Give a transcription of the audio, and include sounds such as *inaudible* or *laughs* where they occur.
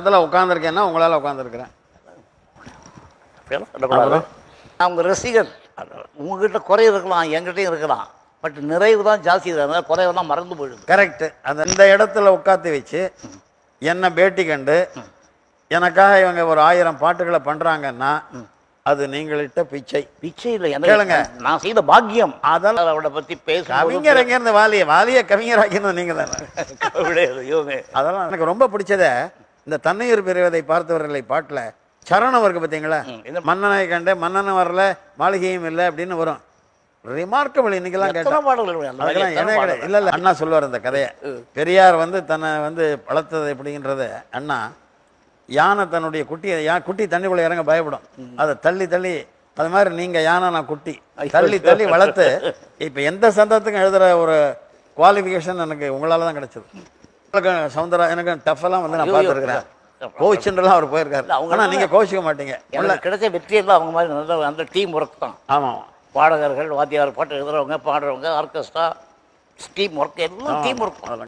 இடத்துல உட்காந்துருக்கேன்னா உங்களால் உட்காந்துருக்கிறேன் நான் உங்கள் ரசிகர் உங்ககிட்ட குறை இருக்கலாம் என்கிட்டயும் இருக்கலாம். பட் நிறைவு தான் ஜாஸ்தி அதனால குறைவெல்லாம் மறந்து போயிடுது. கரெக்ட் அந்த இந்த இடத்துல உட்காந்து வச்சு என்னை பேட்டி கண்டு எனக்காக இவங்க ஒரு ஆயிரம் பாட்டுகளை பண்றாங்கன்னா அது நீங்களிட்ட பிச்சை. பிச்சை இல்லை. கேளுங்க. நான் செய்த பாக்கியம். அதெல்லாம் அவளை பற்றி பேசும்போது கவிஞர் எங்க இருந்து வாலிய வாலிய கவிஞர் ஆக்கினது நீங்க தானே *laughs* அதெல்லாம் எனக்கு ரொம்ப பிடிச்சதே இந்த தன்னையூர் பெறுவதை பார்த்தவர்களை பாட்டுல சரணம் இருக்கு பார்த்தீங்களா? இந்த- மன்னனை கண்டு மன்னனும் வரல மாளிகையும் இல்லை அப்படின்னு வரும். ரிமார்க்கபிள் இன்னைக்கெல்லாம் கேட்டேன்? இல்ல இல்ல அண்ணா சொல்லுவார் இந்த கதையை. பெரியார் வந்து தன்னை வந்து வளர்த்தது எப்படிங்கிறத அண்ணா யானை தன்னுடைய குட்டியை யா குட்டி தண்ணிக்குள்ள இறங்க பயப்படும். அதை தள்ளி தள்ளி அது மாதிரி நீங்க யானை நான் குட்டி. தள்ளி தள்ளி வளர்த்து இப்ப எந்த சந்தத்துக்கும் எழுதுற ஒரு குவாலிஃபிகேஷன் எனக்கு உங்களால தான் கிடைச்சது. உங்களுக்கு சவுந்தரா எனக்கு டஃப் எல்லாம் வந்து நான் பார்த்துருக்கிறேன். கோவிச்சுன்றலாம் அவர் போயிருக்காரு. அவங்க நீங்க கோவிச்சுக்க மாட்டீங்க. எனக்கு கிடைச்ச வெற்றி எல்லாம் அவங்க மாதிரி நல்ல அந்த டீம் ஒர்க் தான். ஆமா. பாடகர்கள் வாத்தியார் பாட்டு எழுதுறவங்க பாடுறவங்க ஆர்கெஸ்ட்ரா டீம் ஒர்க் எல்லாம் டீம் ஒர்க்